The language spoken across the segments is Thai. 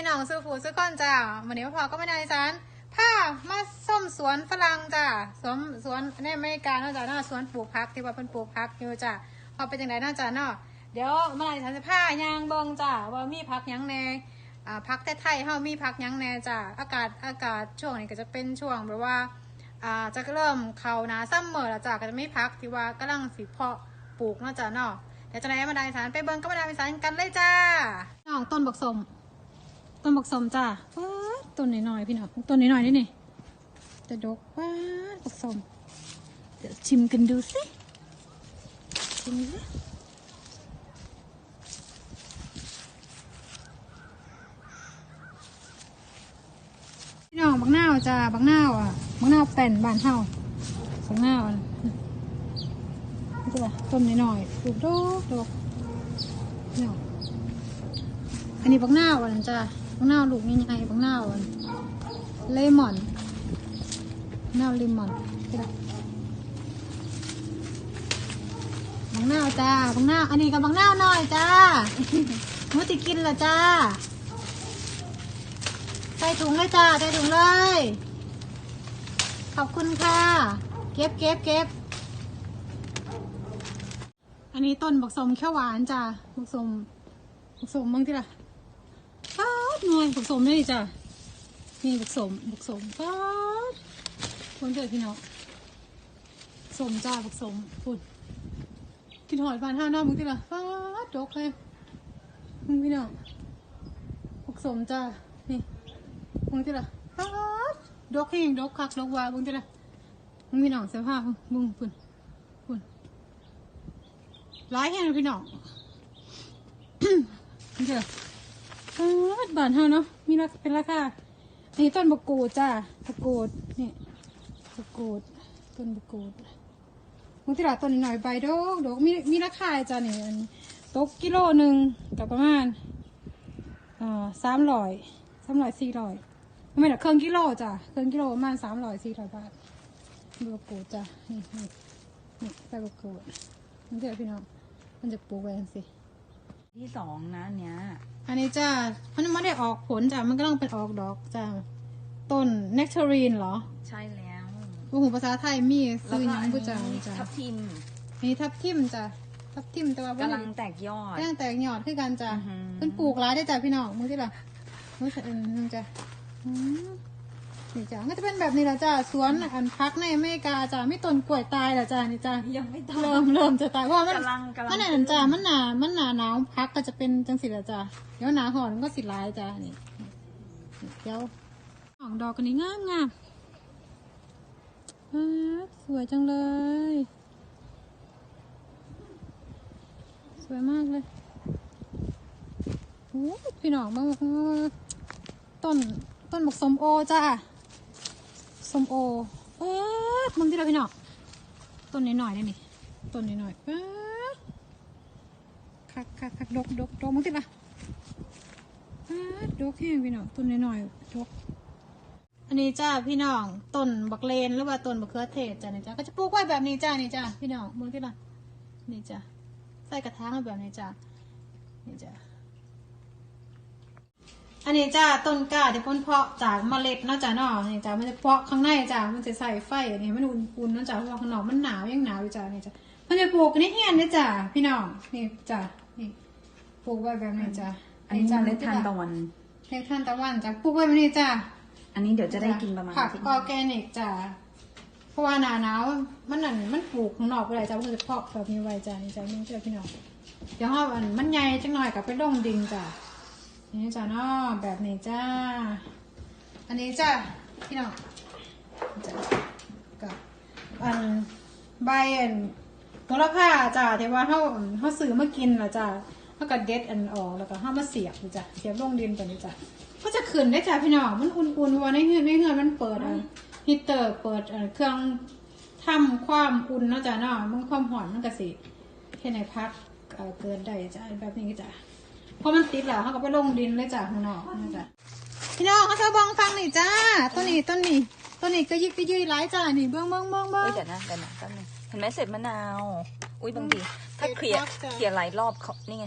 พี่น้องซื้อฟูซื้อก้อนจ้าวันนี้พ่อก็ไม่ได้สารผ้ามาส้มสวนฝรั่งจ้าสวนสวนในอเมริกาเนาะจ้าเนาะสวนปลูกพักที่ว่าเพิ่นปลูกพักอยู่จ้าพอเป็นจังไดเนาะจ้าเนาะเดี๋ยวมาได้สารจะผ้ายางเบิ่งจ้าว่ามีพักยังแน่อ่าพักไทยๆเฮามีพักยังแน่จ้าอากาศอากาศช่วงนี้ก็จะเป็นช่วงแบบว่าอ่าจะเริ่มเขานาซัมเมอร์แล้วจ้าก็จะไมีพักที่ว่ากำลังสิเพาะปลูกเนาะจ้าเนาะเดี๋ยวจะไหนมาได้สารไปเบิ่งก็มาได้สารกันเลยจ้าน้องต้นบักสม ต้นบักสมจ้าว้าต้นน้อยๆพี่น้องต้นน้อยๆนี่นี่จะดกว้าบักสมเดี๋ยวชิมกันดูสิชิมสิพี่น้องบักนาวจ้าบักนาอะบักนาแป่นบานเฮาบักนาอะจ้ะต้นน้อยๆปลูกดกดกพี่น้องอันนี้บักหน้าอันจ้ะ บักหน้าวลูกใหญ่ๆบักหน้าวเลมอนหน้าวเลมอนจ้ะบักหน้าวจ้าบักหน้าวอันนี้กับบักหน้าวหน่อยจ้ามื่อติกินละจ้า ใส่ถุงเลยจ้า ใส่ถุงเลย ขอบคุณค่ะ เก็บเก็บเก็บอันนี้ต้นบักสมเขียวหวานจ้าบักสมบักสมมึงที่ละาดหน่อยผสมนี่จ้ะนี่ผสมผสมป๊าคนเกิดพี่น้องผสมจ้าผสมฝุ่นกินหอยฟานห้าน้องมึงที่ละป๊าดดกเลยมึงพี่น้องผสมจ้านี่มึงที่ละป๊าดดกให้ยังดกคักดกวามึงที่ละมึงพี่น้องเสื้อผ้ามึงปุ่นฝุ่นร้ายแห้งเลยพี่น้องมึงที่ละ เออบานเฮาเนาะมีราคาเป็นราคาอันนี้ต้นบกูดจ้าบกูดนี่บกูดต้นบกูดมุติลาต้นหน่อยใบดอกดอกมีมีราคาจ้านี่อันตกกิโลหนึ่งกับประมาณอ่าสามร้อยสามร้อยสี่ร้อยไม่หรอกเครื่องกิโลจ้ะเครื่องกิโลประมาณสามร้อยสี่ร้อยบาทบกูดจ้ะนี่นี่นี่ใบบกูดมันเดี๋ยวพี่น้องมันจะปลูกไว้จังสิ ที่สองนะอันเนี้ย อันนี้จ้ามันไม่ได้ออกผลจ้ะมันก็ต้องเป็นออกดอกจ้าต้นเนคเทอรีนเหรอ ใช่แล้วโอ้โหภาษาไทยมีซื้อหยังอันผู้จ้านี้จ้าทับทิมอันนี้ทับทิมจ้ะทับทิมแต่ว่าบ่กำได้ลังแตกยอดแป้งแตกหยอดขึ้นกันจ้ะอือหือเพิ่นปลูกหลายได้อจ้ะพี่น้องมือที่ละมืออื่นจ้ะอืม นี่จ้ะก็จะเป็นแบบนี้ละจ้ะสวนอันพักในอเมริกาจ้ะไม่ต้นกล้วยตายละจ้ะนี่จ้ะยังไม่ตเริ่มเริ่มจะตายเพราะว่ามันกำลังกำลัง มันหนาจ้ามันหนามันหนาหนาวพักก็จะเป็นจังสิละจ้าเดี๋ยวหนาหอนมันก็สิร้ายจ้านี่นี่เดี๋ยวออกดอกกันนี้งามงามอ่าสวยจังเลย สวยมากเลยโอ้พี่น้องมากต้นต้นบักสมโอจ้า สมโอเอ๊ะมึงที่เราพี่น้องต้นนิดหน่อยๆนี่นี่ต้นนิดหน่อยๆป๊าคักคักคักดกดกดกมึงติดปะป๊าดกแห้งพี่น้องต้นนิดหน่อยๆดกอันนี้จ้าพี่น้องต้นบักเลนหรือว่าต้นบักเขือเทศจ้านี่จ้าก็จะปลูกไว้แบบนี้จ้านี่จ้าพี่น้องมึงติดปะนี่จ้าใส่กระถางแบบนี้จ้านี่จ้า อันนี้จ้าต้นกล้าที่เพ่นเพาะจากเมล็ดเนาะจ้าเนาะนี่จ้ามันจะเพาะข้างในจ้ามันจะใส่ไฟอันนี้มันอุ่นๆเนาะจ้าเพราะว่าข้างนอกมันหนาวยังหนาวอยู่จ้านี่จ้ามันจะปลูกในเฮียนนี่จ้าพี่น้องนี่จ้านี่ปลูกไว้แบบนี้จ้าอันนี้จ้าเมล็ดทานตะวันเมล็ดทานตะวันจ้าปลูกไว้แบบนี้จ้าอันนี้เดี๋ยวจะได้กินประมาณผักที่ออร์แกนิกจ้าเพราะว่าหนาหนาวมันนั่นมันปลูกข้างนอกไปเลยจ้ามันจะเพาะแบบนี้ไว้จ้านี่จ้านี่จ้าพี่น้องเดี๋ยวห้าอันมันใหญ่จังหน่อยกับไปลงดินจ้า นี่จ้าเนาะแบบนี้จ้า อันนี้จ้าพี่น้องจ้ากับอันใบอันโหระพาจ้าแต่ว่าเขาเขาซื้อมากินละจ้าเขาก็เด็ดอันออกแล้วก็เขามาเสียบนี่จ้าเสียบลงดินไปนี่จ้าก็จะขึ้นได้จ้าพี่น้องมันอุ่นๆเพราะว่าในเฮือนในเฮือนมันเปิดอันฮีตเตอร์เปิดอันเครื่องทำความอุ่นเนาะจ้าเนาะมันความหอนมันก็สิแค่ในพักเอ่อเกินได้จ้าแบบนี้จ้าพอมันติดแล้วเขาก็ไปลงดินเลยจ้ะข้างนอกนะจ๊ะพี่น้องเขาเธอบองฟังนี่จ้าต้นนี้ต้นนี้ต้นนี้ก็ยิกก็ยืยหลายจ้านี่เบิ้งเบิ้งเบิ้งเบิ้เอ้ง ยเดี๋ยวนะเดี๋ยวนะแป๊บนึงเห็นไหมเศษมะนาว อุ้ยบางทีถ้าเศษเคลียร์พักจ้ะเคลียร์หลายรอบเขานี่ไง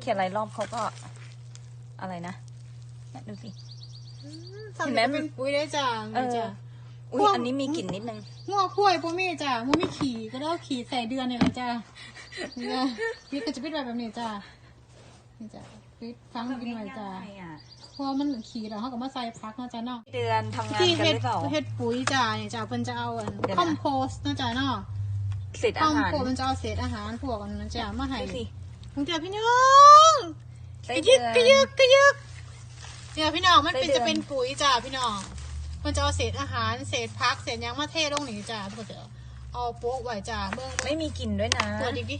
เคลียร์หลายรอบเขาก็ อะไรนะอดูสิทำเห็นไหมเป็นปุ๋ยได้จ้าเออ จ้าอุ้ยพวกอันนี้มีกลิ่นนิดนึงงัวคุ้ยปุ้มีจ้ามูมีขี่ก็ได้เอาขี่ใส่เดือนเนี่ยแหละจ้านี่จ้านี่ก็จะเป็นแบบนี้จ้า นี่จ้าปิดฟังกินหน่อยจ้าง่ายอะเพราะว่ามันขี่แล้วเขาก็มาใส่พักเนาะจ้าเนาะเดือนทำงานที่กันเฮ็หดรือเปล่าเฮ็ดปุ๋ยจ้าเนี่ยจ้าเพิ่นจะเอาอันเดี๋ยวนะคอมโพสต์เนาะจ้าเนาะเสร็จคอาอมหารโพสต์มันจะเอาเศษอาหารพวกอันนั้นจ้ามาให้ดูสิมึงเจอพี่น้องไส้กระเดืยึอกนกระยึกกระยึกเนี่ยพี่น้องมันเป็นไส้เดือนจะเป็นปุ๋ยจ้าพี่น้องมันจะเอาเศษอาหารเศษพักเศษหยังมาเทลงนี่จ้าพวกเดี๋ยวเอาโป๊ะไว้จ้าเบิ่งไม่มีกลิ่นด้วยนะตัวดิกดิ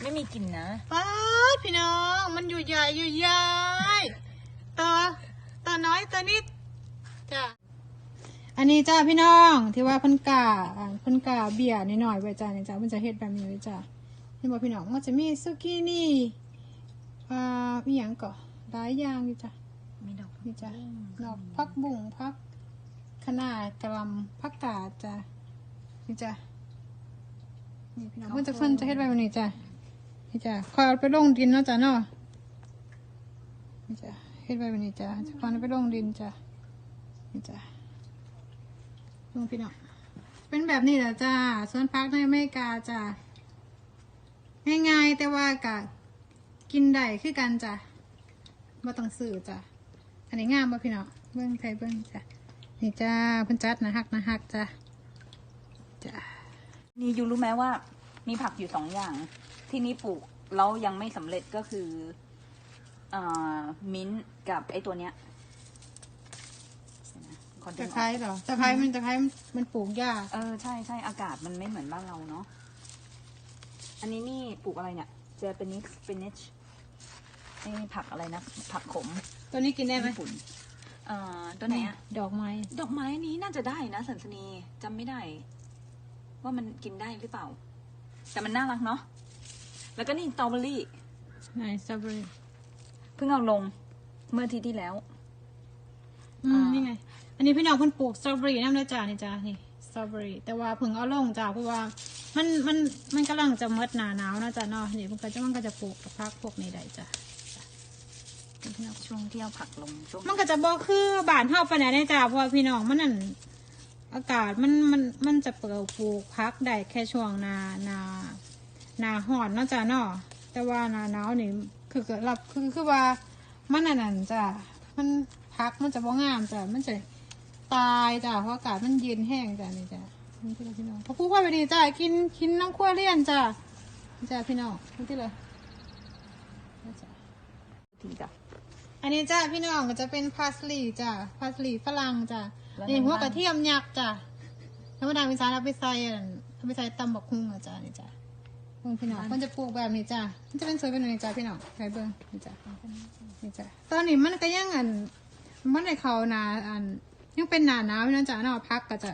ไม่มีกลิ่นนะป๊าดพี่น้อง มันอยู่ใหญ่อยู่ใหญ่ตัวตัวน้อยตัวนิดจ้าอันนี้จ้าพี่น้องที่ว่าเพันกาอ่าเพันกาเบียร์นิดหน่อยไว้จ้าเนี่ยจ้ามันจะเฮ็ดแบบนี้เลยจ้าเห็นบอกพี่น้องมันจะมีซุกี้นี่อ่ามีหยังก่อหลายอย่างอยู่จ้า มีดอกนี่จ้ะดอกพักบุ้งพักขนาดกระหลำพักกาดจ้ะนี่จ้ะนี่พี่น้องเพื่อนจะเพิ่นจะเฮ็ดไว้วันนี้จ้ะ นี่จ้ะคอยเอาไปลงดินเนาะจ้ะเนาะนี่จ้ะเฮ็ดไว้วันนี้จ้ะจะคอยเอาไปลงดินจ้ะนี่จ้ะลงพี่น้องเป็นแบบนี้แหละจ้ะสวนพักในอเมริกาจ้ะง่ายๆแต่ว่ากะกินได้คือกันจ้ะบ่ต้องซื้อจ้ะอันนี้งามป่ะพี่น้องเบิ้งไทยเบิ้งจ้ะนี่จ้าเพิ่นจัดนะฮักนะฮักจ้ะจ้ะนี่ยูรู้ไหมว่ามีผักอยู่สองอย่าง ที่นี่ปลูกแล้วยังไม่สำเร็จก็คืออ่ามิ้นท์กับไอ้ตัวเนี้ยเดี๋ยวนะขอดึตะงออกไคร้เหรอตะไคร้มันตะไคร้มันมันปลูกยากเออใช่ใช่อากาศมันไม่เหมือนบ้านเราเนาะอันนี้นี่ปลูกอะไรเนี่ย Japanese spinach ไอ้ผักอะไรนะ ผักขมตัวนี้กินได้ไหมญี่ปุ่นเอ่อตัวไหนอะ ดอกไม้ดอกไม้นี้น่าจะได้นะสันสนีจำไม่ได้ ว่ามันกินได้หรือเปล่า แต่มันน่ารักเนาะ แล้วก็นี่สตรอเบอรี่ไหนสตรอเบอรี่เพิ่งเอาลงเมื่ออาทิตย์ที่แล้ว อืม อ่านี่ นี่ไง อันนี้พี่น้องเพิ่นปลูกสตรอเบอรี่น้ำเลยจ้านี่จ้านี่สตรอเบอรี่แต่ว่าเพิ่งเอาลงจ้าเพราะว่ามันมันมันกำลังจะหมดหนาหนาวนะจ้าเนาะนี่มันก็จะมันก็จะปลูกกับพักพวกนี้ได้จ้ะพี่น้องช่วงที่เอาผักลงช่วงมันก็จะบอกคือบ้านเฮาปานใดได้จ้าเพราะว่าพี่น้องมันนั่นอากาศมันมันมันจะเปิดปลูกพักได้แค่ช่วงหนาหนา หนาฮ้อนเนาะจ้าเนาะแต่ว่าหนาหนาวนี่คือเกิดรับคือคือว่ามันอันนั่นจ้ามันพักมันจะบ่งามจ้ามันจะตายจ้าเพราะอากาศมันเย็นแห้งจ้านี่จ้านี่ที่ละพี่น้องพอพูดว่าไปดีจ้ากินกินน้ำขั้วเลี่ยนจ้านี่จ้าพี่น้องนี่ที่ละนี่จ้าทีจ้ะอันนี้จ้าพี่น้องก็จะเป็นพาสลีจ้าพาสลีฝรั่งจ้าแล้วนี่ในหัวบ้านกระเทียมยักษ์จ้าธรรมดาพิซซ่าเอาไปใส่อันเอาไปใส่ตำบักหุ่งอะจ้านี่จ้าเบิ่งพี่น้องมันจะปลูกแบบนี้จ้ามันจะเป็นสวยเป็นแบบนี้จ้าพี่น้องใครเบิ่งนี่จ้านี่จ้าตอนนี้มันก็ยังอันมันในเขาหนาอันยังเป็นหนาหนาวอยู่นะจ้าเนาะพักก็จะ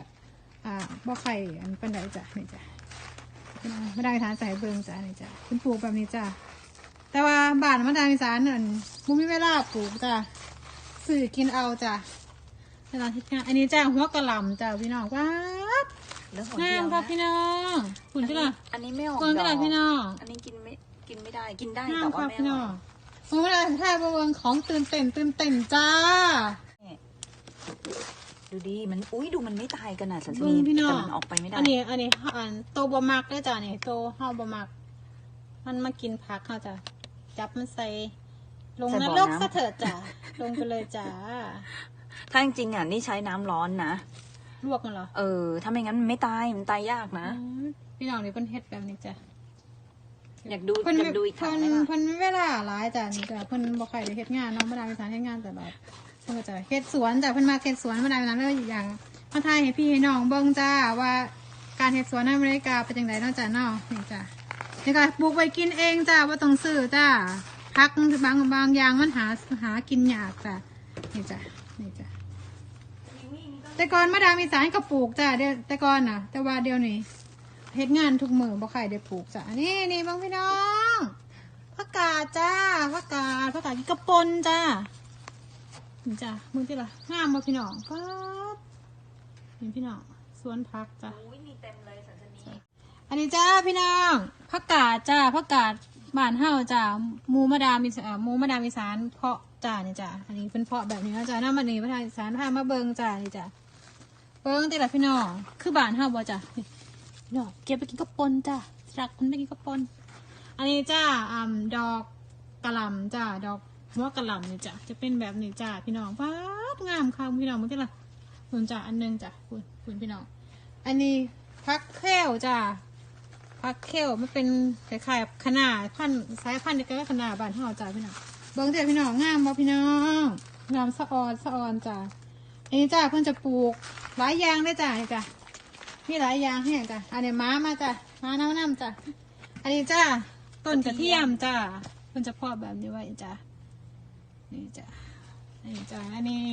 อ่าบ่ไข่อันเป็นไดจ้านี่จ้าพี่น้องไม่ได้ทานใส่เบิ่งจ้านี่จ้าคุณปลูกแบบนี้จ้าแต่ว่าบ้านมันทางอีสานนั่นบ่มีเวลาปลูกจ้ะซื้อกินเอาจ้ะเวลาที่งานอันนี้จ้าหัวกะหล่ำจ้ะพี่น้องว้า บแล้วหัวงาเดียมวครับนะพี่น้องคุณอันที่นี้ละอันนี้ไม่ออกคุณที่ละดอกพี่น้องอันนี้กินไม่กินไม่ได้กินได้งาแต่มคว่ารับไม่พี่อน้อร่องยผมเวลาถ่ายบเวงของตื่นเต้นตื่นเต้นจ้า ดูดีมันอุ้ยดูมันไม่ตายกันอะสันสเบิ่นีงพี่น้อแต่งมันออกไปไม่ได้อันนี้ อันนี้อันโตบมักได้อจ้ะนี่โตห้าบมัก มันมากินผักเขาจ้ะจับมันใส่ ลงใส่นบ่อรกน้ำซะเถิดจ้ะลงไปเลยจ้าถ้าจริงๆอะนี่ใช้น้ำร้อนนะ ลวกกันเหรอ เออ ถ้าไม่งั้นมันไม่ตาย มันตายยากนะอืมพี่น้องนี่เพิ่นเฮ็ดแบบนี้จ้ะอยากดูเพิ่นอยากดูอีกครั้งเพิ่นไหมล่ะเพิ่นมีเวลาหลายจ้ะนี่จ้ะเพิ่นบ่ค่อยได้เฮ็ดงานเนาะบ่ได้มีสารเฮ็ดงานตลอดเพิ่นก็จะเฮ็ดสวนจ้ะเพิ่นมาเฮ็ดสวนบ่ได้นั้นเลยอย่างมาถ่ายให้พี่ให้น้องเบิ่งจ้าว่าการเฮ็ดสวนในอเมริกาเป็นจังไดเนาะจ้ะเนาะนี่จ้ะนี่ก็ปลูกไว้กินเองจ้าบ่ต้องซื้อจ้าผักบางบางอย่างมันหาหากินยากจ้ะนี่จ้ะนี่จ้ะ แต่ก่อนมาดามอีสานก็ปลูกจ้ะเดี๋ยวแต่ก่อนน่ะ แต่ว่าเดี๋ยวนี้เฮ็ดงานทุกมือบ่ใครได้ปลูกจ้ะนี่นี่บางพี่น้องผักกาดจ้าผักกาดผักกาดกินกระปนจ้านี่จ้ะมึงที่ละงามบ่พี่น้องป๊าบนี่พี่น้องสวนผักจ้ะอุ้ยมีเต็มเลยสันสนีอันนี้จ้าพี่น้องผักกาดจ้าผักกาดบ้านเฮาจ้าหมูมาดามอีสานหมูมาดามอีสานเพาะจ้านี่จ้าอันนี้เป็นเพาะแบบนี้นะจ้าน้ามันนี่พระทานสารพามาเบิงจ้านี่จ้า เบิงติละพี่น้อง คือบ้านเฮาบ่จ้านี่พี่น้องเก็บไปกินกับปนจ้ารักคนไปกินกับปน อันนี้จ้าอ่าดอกกระหล่ำจ้าดอกหัวกระหล่ำนี่จ้าจะเป็นแบบนี้จ้าพี่น้องว้าวงามค่ะพี่น้องมันก็ละคุณจ้าอันหนึงจ้าคุณคุณพี่น้อง อันนี้พักแค้วจ้าพักเข้วมันเป็นคล้ายๆขนาดพันสายพันธุ์เดียวกันกับขนาดบ้านเฮาจ้าพี่น้องเบิ่งเด้อพี่น้องงามบ่พี่น้องงามสะออนสะออนจ้า นนี้จ้าเพิ่นจะปลูกหลายอย่างได้อจ้านี่จ้ามีหลายอย่างให้จ้าอันนี้ม้ามาจ้าม้าน้ำน้ำจ้าอันนี้จ้าต้นกระเทียมจ้าเพิ่นจะเพาะแบบนี้ไว้จ้านี่จ้าอันนี้จ้าอันนี้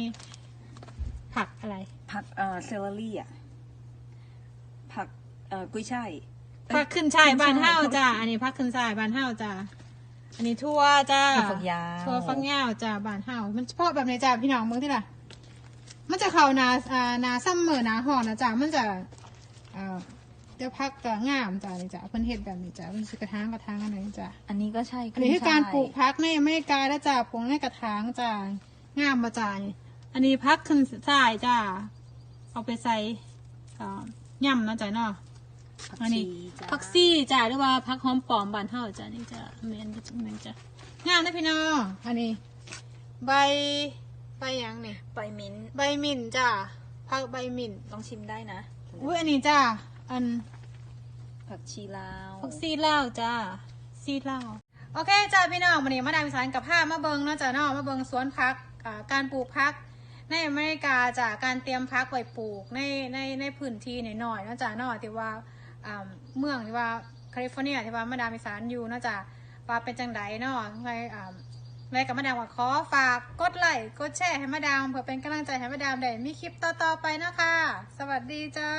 ผักอะไร ผักเอ่อเซลลรี่อะ ผักเอ่อกุ้ยช่ายผักขึ้นช่ายบ้านเฮาจ้าอันนี้ผักขึ้นช่ายบ้านเฮาจ้าอันนี้ทั่วจ้าถั่วฝักยาวทั่วฟักยาวจ้าบ้านเฮามันเฉพาะแบบไหนจ้าพี่น้องเมืองที่ล่ะ มันจะเข้านาอ่านาซัมเมอร์นาฮ้อนนะจ้ามันจะอ่าเดี๋ยวพักก็งามจ้านี่จ้าเพิ่นเฮ็ดแบบนี้จ้าเพิ่นสิกระถางกระถางอันนี้จ้าอันนี้ก็ใช่อันนี้คือการขึ้นช่ยปลูกพักในอเมริกาแล้วจ้าปลูกในกระถางจ้างามมาจ้านี่อันนี้พักขึ้นช่ายจ้าเอาไปใส่อ่าย่ำเนาะจ้าเนาะผักอันนี้ชีจ้าพักซี่จ้าหรือว่าพักหอมปลอมบานเฮาจ้านี่จ้าแมนจ้าแมนจ้างามนะพี่น้องอันนี้ใบ ใบหยังนี่ ใบมิ้นท์ใบหมิ่นจ้าพักใบหมิ่นต้องชิมได้นะ อุ้ยอันนี้จ้าอันผักชีลาวพักซี่เล่าวจ้าซี่เล่าวโอเคจ้าพี่น้องวันนี้มาดามอีสานกับผ้ามาเบิงเนาะจ้าเนาะมาเบิงสวนพักอ่าการปลูกพัก ในอเมริกาจากการเตรียมพักไว้ปลูกในในในพื้นที่หน่อยๆเนาะจ้าเนาะที่ว่าอ่าเมืองที่ว่าแคลิฟอร์เนียที่ว่ามาดามอีสานอยู่เนาะจ้าว่าเป็นจังไดเนาะไงอ่า ไงกับมาดามว่าขอฝากกดไลค์กดแชร์ให้มาดามเพื่อเป็นกำลังใจให้มาดามได้มีคลิปต่อๆไปนะคะ สวัสดีจ้า